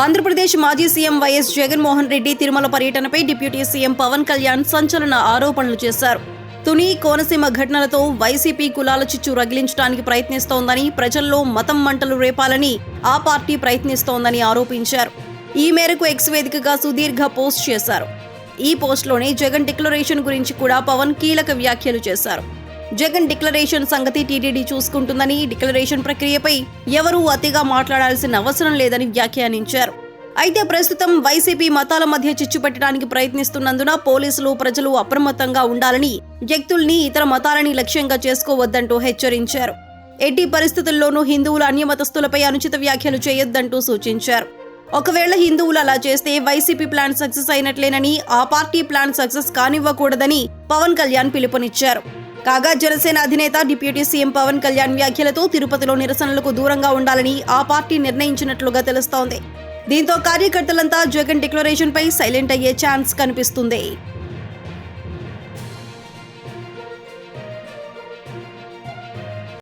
ఆంధ్రప్రదేశ్ మాజీ CM YS Jaganmohan Reddy Tirumala పర్యటనపై deputy CM Pawan Kalyan సంచలన ఆరోపణలు చేశారు. తుని కోనసీమ ఘటనలతో వైసీపీ కులాల చిచ్చు రగిలించడానికి ప్రయత్నిస్తోందని ప్రజల్లో మతం మంటలు రేపాలని ఆ పార్టీ ప్రయత్నిస్తోందని ఆరోపించారు. ఈ మేరకు ఎక్స్ వేదికగా సుదీర్ఘ పోస్ట్ చేశారు. ఈ పోస్ట్లోనే జగన్ డిక్లరేషన్ గురించి కూడా పవన్ కీలక వ్యాఖ్యలు చేశారు. జగన్ డిక్లరేషన్ సంగతి టీటీడీ చూసుకుంటుందని డిక్లరేషన్ ప్రక్రియపై ఎవరూ అతిగా మాట్లాడాల్సిన అవసరం లేదని వ్యాఖ్యానించారు. అయితే ప్రస్తుతం వైసీపీ మతాల మధ్య చిచ్చు పెట్టడానికి ప్రయత్నిస్తున్నందున పోలీసులు ప్రజలు అప్రమత్తంగా ఉండాలని వ్యక్తుల్ని ఇతర మతాలని లక్ష్యంగా చేసుకోవద్దంటూ హెచ్చరించారు. ఎట్టి పరిస్థితుల్లోనూ హిందువుల అన్యమతస్థులపై అనుచిత వ్యాఖ్యలు చేయొద్దంటూ సూచించారు. ఒకవేళ హిందువులు అలా చేస్తే వైసీపీ ప్లాన్ సక్సెస్ అయినట్లేనని ఆ పార్టీ ప్లాన్ సక్సెస్ కానివ్వకూడదని పవన్ కళ్యాణ్ పిలుపునిచ్చారు. కాగా జనసేన అధినేత డిప్యూటీ సీఎం పవన్ కళ్యాణ్ వ్యాఖ్యలతో తిరుపతిలో నిరసనలకు దూరంగా ఉండాలని ఆ పార్టీ నిర్ణయించినట్లుగా తెలుస్తోంది. దీంతో కార్యకర్తలంతా జగన్ డిక్లరేషన్పై సైలెంట్ అయ్యే ఛాన్స్ కనిపిస్తుంది.